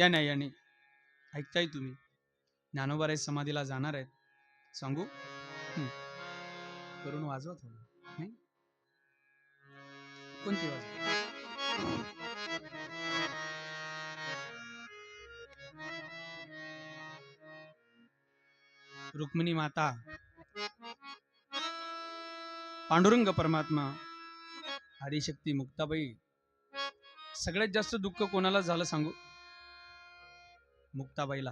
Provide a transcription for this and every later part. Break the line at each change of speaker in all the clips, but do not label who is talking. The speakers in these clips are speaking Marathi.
या नाही या नाही ऐकताय तुम्ही. ज्ञानोबाराय समाधीला जाणार आहेत. सांगू? करून वाजवा थोडं. कोणती वाजवा? रुक्मिणी माता. पांडुरंग परमात्मा. आदिशक्ती मुक्ताबाई. सगळ्यात जास्त दुःख कोणाला झालं सांगू? मुक्ताबाईला.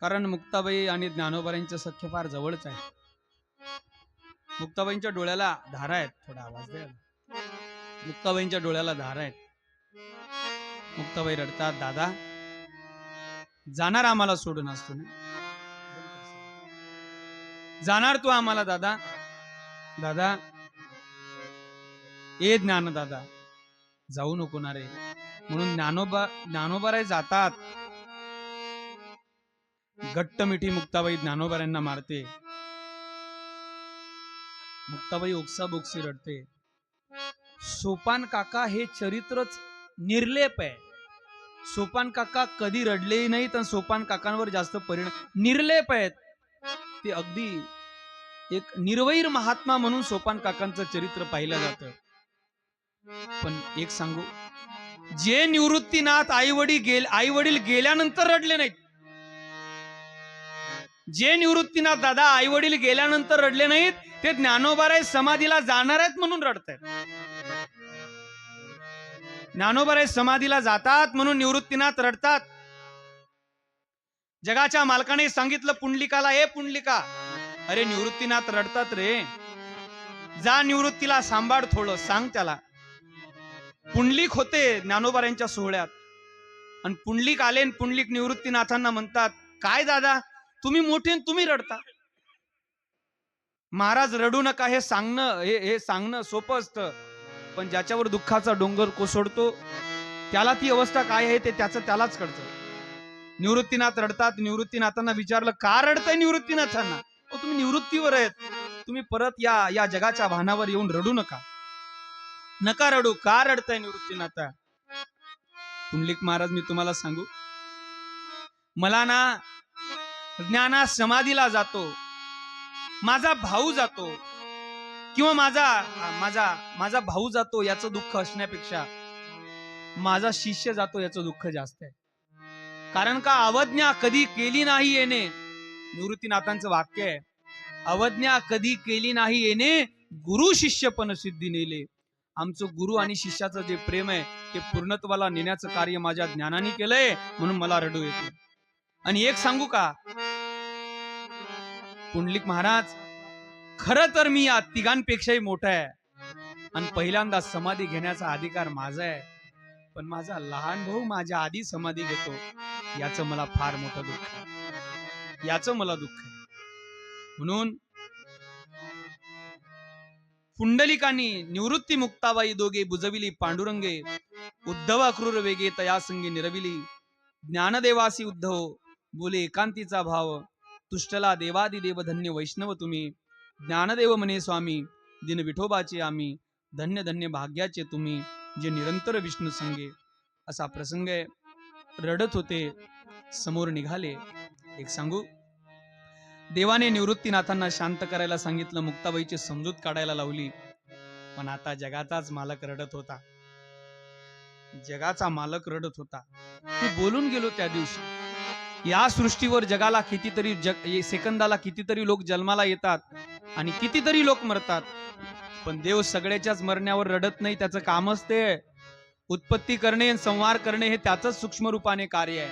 कारण मुक्ताबाई आणि ज्ञानोबाईंचं सख्य फार जवळच आहे. मुक्ताबाईंच्या डोळ्याला धारा आहेत. थोडा आवाज द्या. मुक्ताबाईंच्या डोळ्याला धारा आहेत. मुक्ताबाई रडतात दादा जाणार आम्हाला सोडून असतो ना जाणार तू आम्हाला दादा. दादा ए ज्ञान दादा जाऊ नको ना रे. म्हणून ज्ञानोबा ज्ञानोबाराय जातात. घट्ट मिठी मुक्ताबाई ज्ञानोबाऱ्यांना मारते. मुक्ताबाई ओक्सा बोक्सी रडते. सोपान काका हे चरित्रच निर्लेप आहे. सोपान काका कधी रडलेही नाहीत आणि सोपान काकांवर जास्त परिणाम निर्लेप आहेत. ते अगदी एक निर्वैर महात्मा म्हणून सोपान काकांचं चरित्र पाहिलं जातं. पण एक सांगू जे निवृत्तीनाथ आई वडील गेल आई वडील गेल्यानंतर रडले नाहीत. जे निवृत्तीनाथ दादा आई वडील गेल्यानंतर रडले नाहीत ते ज्ञानोबाराय समाधीला जाणार आहेत म्हणून रडतायत. ज्ञानोबाराय समाधीला जातात म्हणून निवृत्तीनाथ रडतात. जगाच्या मालकाने सांगितलं पुंडलिकाला हे पुंडलिका अरे निवृत्तीनाथ रडतात रे. जा निवृत्तीला सांभाळ थोडं सांग त्याला. पुंडलिक होते ज्ञानोबाऱ्यांच्या सोहळ्यात. आणि पुंडलिक आले पुंडलिक निवृत्तीनाथांना म्हणतात काय दादा तुम्ही मोठे तुम्ही रडता. महाराज रडू नका हे सांगणं हे हे सांगणं सोपं असतं. पण ज्याच्यावर दुःखाचा डोंगर कोसळतो त्याला ती अवस्था काय आहे ते त्याचं त्यालाच कळतं. निवृत्तीनाथ रडतात निवृत्तीनाथांना विचारलं का रडताय निवृत्तीनाथांना? तुम्ही निवृत्तीवर आहेत. तुम्ही परत या या जगाच्या वाहनावर येऊन रडू नका. नका रडू. का रडताय निवृत्तीनाथा? पुंडलिक महाराज मी तुम्हाला सांगू. मला ना ज्ञाना समाधीला जातो. माझा भाऊ जातो. किंवा माझा माझा माझा भाऊ जातो याचं दुःख असण्यापेक्षा माझा शिष्य जातो याचं दुःख जास्त आहे. कारण का अवज्ञा कधी केली नाही येणे? निवृत्तीनाथांचं वाक्य आहे. अवज्ञा कधी केली नाही येणे? गुरु शिष्य पण सिद्धी नेले. आमचं गुरु आणि शिष्याचं जे प्रेम आहे ते पूर्णत्वाला नेण्याचं कार्य माझ्या ज्ञानाने केलंय म्हणून मला रडू येते. आणि एक सांगू का? पुंडलिक महाराज खर तर मी या तिघांपेक्षाही मोठा आहे. आणि पहिल्यांदा समाधी घेण्याचा अधिकार माझा आहे. पण माझा लहान भाऊ माझ्या आधी समाधी घेतो. याचं मला फार मोठं दुःख आहे. याचं मला दुःख आहे. म्हणून पुंडलिकांनी निवृत्ती मुक्ताबाई दोघे बुजविली पांडुरंगे उद्धवा क्रूर वेगे तया संगी निरविली ज्ञानदेवासी उद्धव बोले एकांतीचा भाव तुष्टला देवादी देव धन्य वैष्णव तुम्ही. ज्ञानदेव म्हणे स्वामी दिन विठोबाचे आम्ही धन्य धन्य भाग्याचे तुम्ही जे निरंतर विष्णू संगे. असा प्रसंग आहे रडत होते समोर निघाले. एक सांगू? देवाने निवृत्तीनाथांना शांत करायला सांगितलं मुक्ताबाईची समजूत काढायला लावली. पण आता जगाचाच मालक रडत होता. जगाचा मालक रडत होता. ते बोलून गेलो त्या दिवशी. या सृष्टीवर जगाला कितीतरी जग सेकंदाला कितीतरी लोक जन्माला येतात आणि कितीतरी लोक मरतात. पण देव सगळ्याच्याच मरण्यावर रडत नाही त्याचं कामच ते उत्पत्ती करणे संवार करणे हे त्याच सूक्ष्म रूपाने कार्य आहे.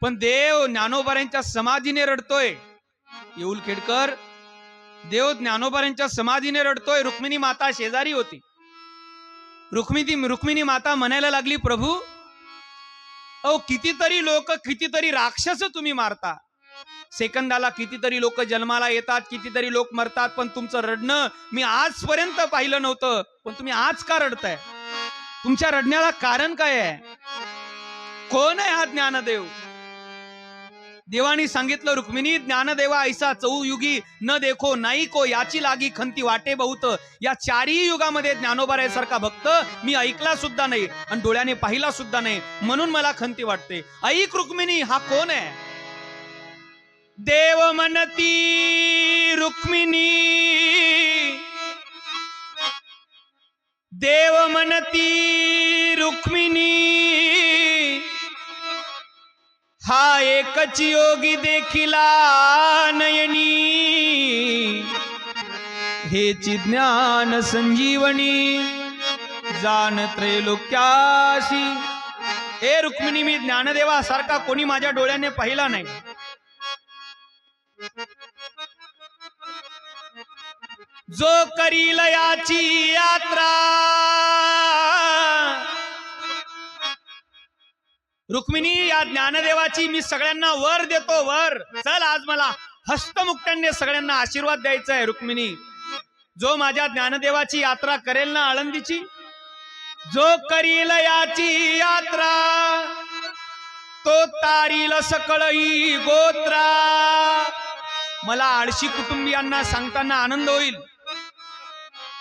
पण देव ज्ञानोबाऱ्यांच्या समाधीने रडतोय. येऊल खेडकर देव ज्ञानोबाऱ्यांच्या समाधीने रडतोय. रुक्मिणी माता शेजारी होती. रुक्मिणी रुक्मिणी माता म्हणायला लागली प्रभू अहो कितीतरी लोक कितीतरी राक्षस तुम्ही मारता. सेकंदाला कितीतरी लोक जन्माला येतात कितीतरी लोक मरतात पण तुमचं रडणं मी आजपर्यंत पाहिलं नव्हतं पण तुम्ही आज का रडताय? तुमच्या रडण्याला कारण काय आहे? कोण आहे हा ज्ञानदेव? देवानी सांगितलं रुक्मिणी ज्ञानदेवा ऐसा चौयुगी न देखो नाही को याची लागी खंती वाटे बहुत. या चारही युगामध्ये ज्ञानोबारायासारखा भक्त मी ऐकला सुद्धा नाही आणि डोळ्याने पाहिला सुद्धा नाही. म्हणून मला खंती वाटते. ऐक रुक्मिणी हा कोण आहे? देव म्हणती रुक्मिणी. देव म्हणती रुक्मिणी. हा एकच योगी देखिला नयनी. हेची ज्ञान संजीवनी जाण त्रैलोक्याशी. हे रुक्मिणी मी ज्ञानदेवासारखा कोणी माझ्या डोळ्याने पाहिला नाही. जो करील याची यात्रा रुक्मिणी या ज्ञानदेवाची मी सगळ्यांना वर देतो वर. चल आज मला हस्तमुक्तांनी सगळ्यांना आशीर्वाद द्यायचा आहे रुक्मिणी. जो माझ्या ज्ञानदेवाची यात्रा करेल ना आळंदीची जो करील याची यात्रा तो तारील सकळही गोत्रा. मला आळशी कुटुंबियांना सांगताना आनंद होईल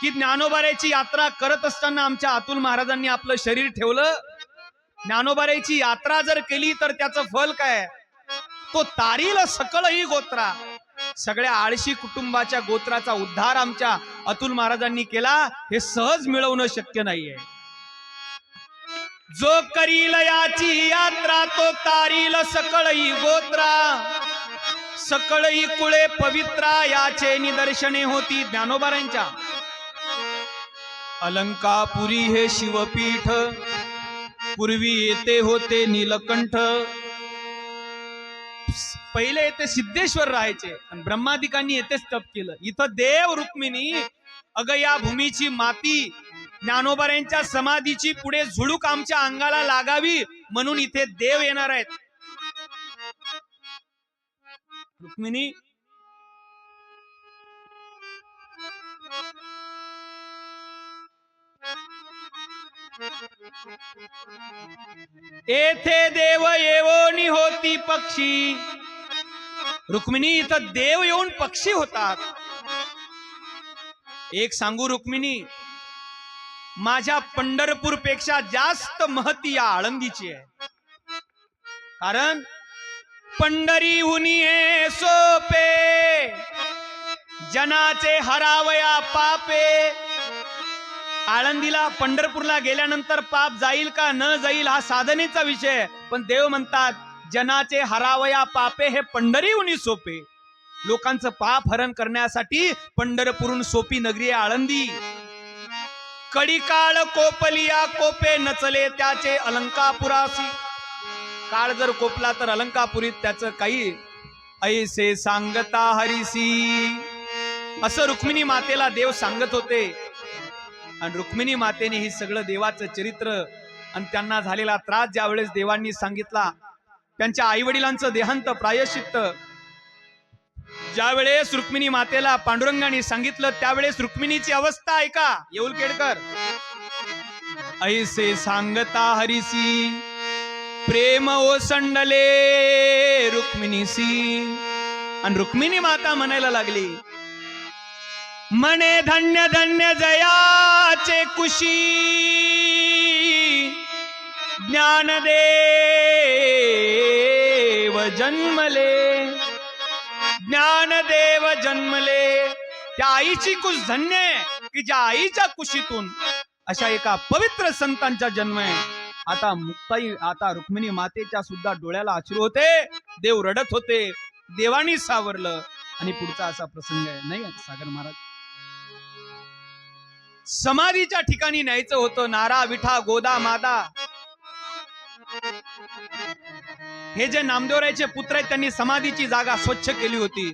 की ज्ञानोबाऱ्याची यात्रा करत असताना आमच्या अतुल महाराजांनी आपलं शरीर ठेवलं. ज्ञानोबाऱ्याची यात्रा जर केली तर त्याचं फल काय? तो तारील सकळही गोत्रा. सगळ्या आळशी कुटुंबाच्या गोत्राचा उद्धार आमच्या अतुल महाराजांनी केला हे सहज मिळवणं शक्य नाहीये. जो करील याची यात्रा तो तारील सकळही गोत्रा. सकळही कुळे पवित्रा याचे निदर्शने होती ज्ञानोबारांच्या अलंकापुरी हे शिवपीठ पूर्वी येते होते नीलकंठ. पहिले येथे सिद्धेश्वर राहायचे आणि ब्रह्मादिकांनी येथेच तप केलं. इथं देव रुक्मिणी अग या भूमीची माती ज्ञानोबाऱ्यांच्या समाधीची पुढे झुडूक आमच्या अंगाला लागावी म्हणून इथे देव येणार आहेत. रुक्मिणी येथे देव येवोनी होती पक्षी. रुक्मिणी इथं देव येऊन पक्षी होतात. एक सांगू रुक्मिणी माझ्या पंढरपूरपेक्षा जास्त महती या आळंदीची आहे. कारण पंढरी उनी हे सोपे जनाचे हरावया पापे आळंदीला पंढरपूरला गेल्यानंतर पाप जाईल का न जाईल हा साधनेचा विषय. पण देव म्हणतात जनाचे हरावया पापे हे पंढरी उनी सोपे. लोकांचं पाप हरण करण्यासाठी पंढरपूरून सोपी नगरी आहे आळंदी. कडी काळ कोपलिया कोपे नचले त्याचे अलंकापुरासी. काळ जर कोपला तर अलंकापुरीत त्याचं काही ऐसे सांगता हरिसी. असं रुक्मिणी मातेला देव सांगत होते. आणि रुक्मिणी मातेने हे सगळं देवाचं चरित्र आणि त्यांना झालेला त्रास ज्या वेळेस देवांनी सांगितला त्यांच्या आई वडिलांचं देहांत प्रायश्चित्त. ज्या वेळेस रुक्मिणी मातेला पांडुरंगाने सांगितलं त्यावेळेस रुक्मिणीची अवस्था ऐका येऊल केडकर. ऐसे सांगता हरिसी प्रेम ओसंडले रुक्मिणीसी. आणि रुक्मिणी माता म्हणायला लागली मने धन्य धन्य जयाचे कुशी ज्ञानदेव जन्मले ज्ञानदेव जन्मले त्या आईची कुश धन्य आहे की ज्या आईच्या कुशीतून अशा एका पवित्र संतांचा जन्म आहे. आता मुक्ताई आता रुक्मिणी मातेच्या सुद्धा डोळ्याला अश्रू होते. देव रडत होते. देवानी सावरलं. आणि पुढचा असा प्रसंग आहे. नाही सागर महाराज? समाधीच्या ठिकाणी न्यायचं होतं. नारा विठा गोदा मादा. हे जे नामदेवरायचे पुत्र आहेत त्यांनी समाधीची जागा स्वच्छ केली होती.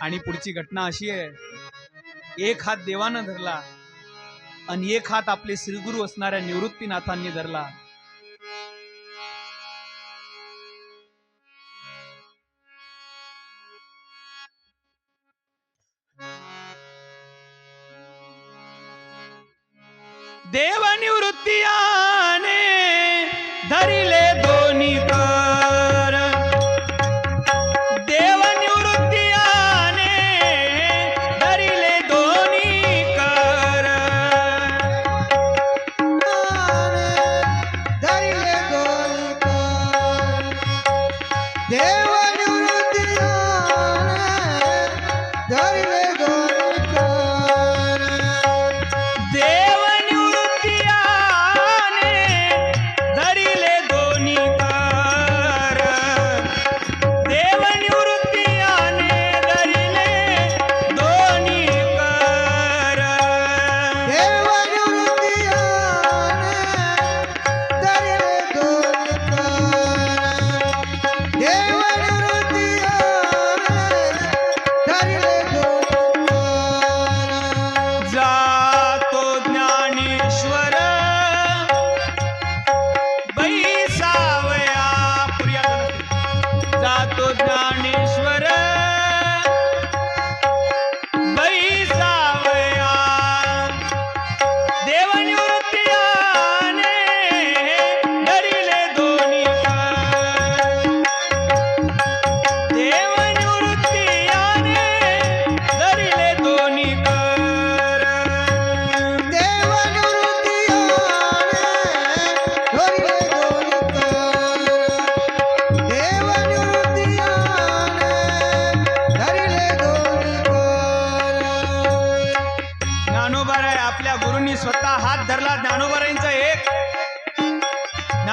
आणि पुढची घटना अशी आहे. एक हात देवानं धरला आणि एक हात आपले श्रीगुरु असणाऱ्या निवृत्तीनाथांनी धरला. देव ಪ್ರಾಣೇಶ್ವರ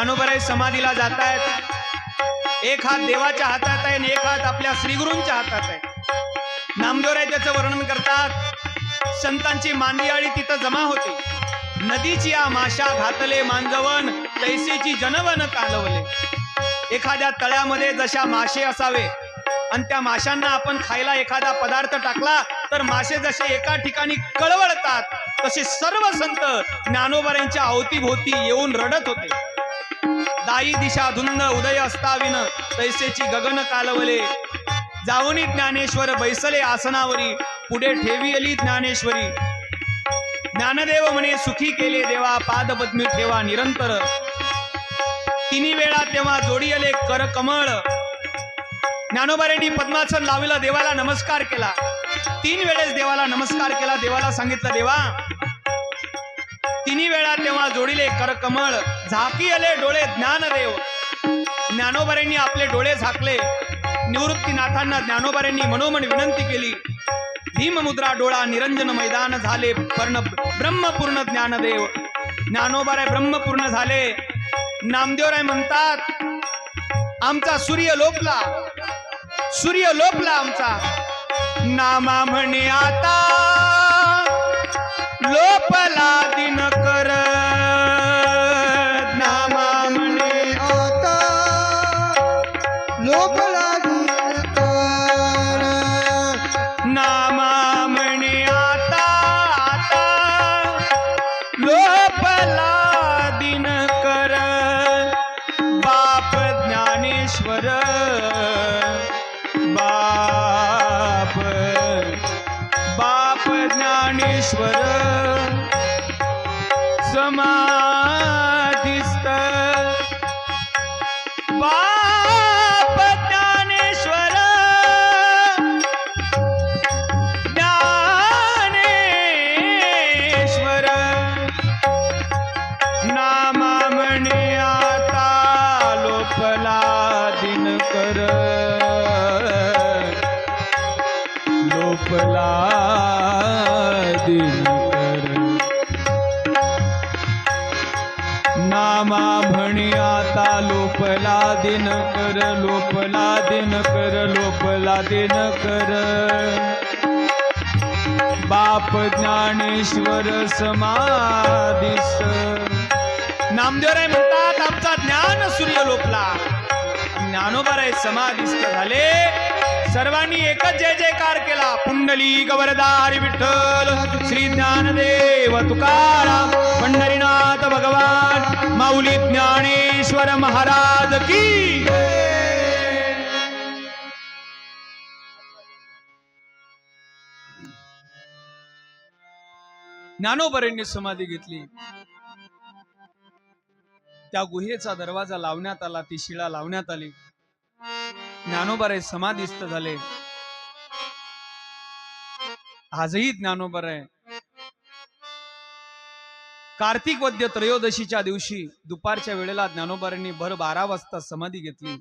ज्ञानोबराई समाधीला जातायत. एक हात देवाच्या हातात आहे आणि एक हात आपल्या श्रीगुरूंच्या हातात आहे. नामदेवराय त्याचं वर्णन करतात. संतांची मांदियाळी तिथं जमा होते. नदीची या माशा घातले मांजवन तैसेची जनवन कालवले. एखाद्या तळ्यामध्ये जशा मासे असावे आणि त्या माशांना आपण खायला एखादा पदार्थ टाकला तर मासे जसे एका ठिकाणी कळवळतात तसे सर्व संत ज्ञानोबरांच्या अवतीभोवती येऊन रडत होते. दाई दिशा धुंद उदय असताविन तैसेची गगन कालवले. जावनी ज्ञानेश्वर बैसले आसनावरी पुढे ठेवियली ज्ञानेश्वरी. ज्ञानदेव म्हणे सुखी केले देवा पादपद्मी ठेवा निरंतर. तिन्ही वेळा तेव्हा जोडियले कर कमळ. ज्ञानोबारेंनी पद्मासन लाविला देवाला नमस्कार केला. तीन वेळेस देवाला नमस्कार केला देवाला सांगितलं देवा तिन्ही वेळा तेव्हा जोडिले करकमळ झाकी आले डोळे ज्ञानदेव. ज्ञानोबऱ्यांनी आपले डोळे झाकले. निवृत्तीनाथांना ज्ञानोबारेंनी मनोमन विनंती केली. भीममुद्रा डोळा निरंजन मैदान झाले पर्ण ब्रह्मपूर्ण ज्ञानदेव. ज्ञानोबाराय ब्रह्मपूर्ण झाले. नामदेवराय म्हणतात आमचा सूर्य लोपला. सूर्य लोपला आमचा. नामा म्हणे आता लोपला दिनकर. नामा म्हणे
आता लोकला
नामा म्हणे आता आता लोपला लोपला दिनकर लोपला दिनकर बाप ज्ञानेश्वर समाधीस. नामदेवराय म्हणतात आमचा ज्ञान सूर्य लोपला ज्ञानोबराय समाधीस्त झाले. सर्वांनी एकच जय जयकार केला. पुंडली गवरदार विठ्ठल श्री ज्ञानदेव तुकाराम पंढरीनाथ भगवान माऊली ज्ञानेश्वर महाराज की ज्ञानोबरेंनी समाधी घेतली. त्या गुहेचा दरवाजा लावण्यात आला ती शिळा लावण्यात आली. ज्ञानोबरे समाधिस्थ झाले. आजही ज्ञानोबर. आहे कार्तिक वद्य त्रयोदशीच्या दिवशी दुपारच्या वेळेला ज्ञानोबरांनी भर बारा वाजता समाधी घेतली.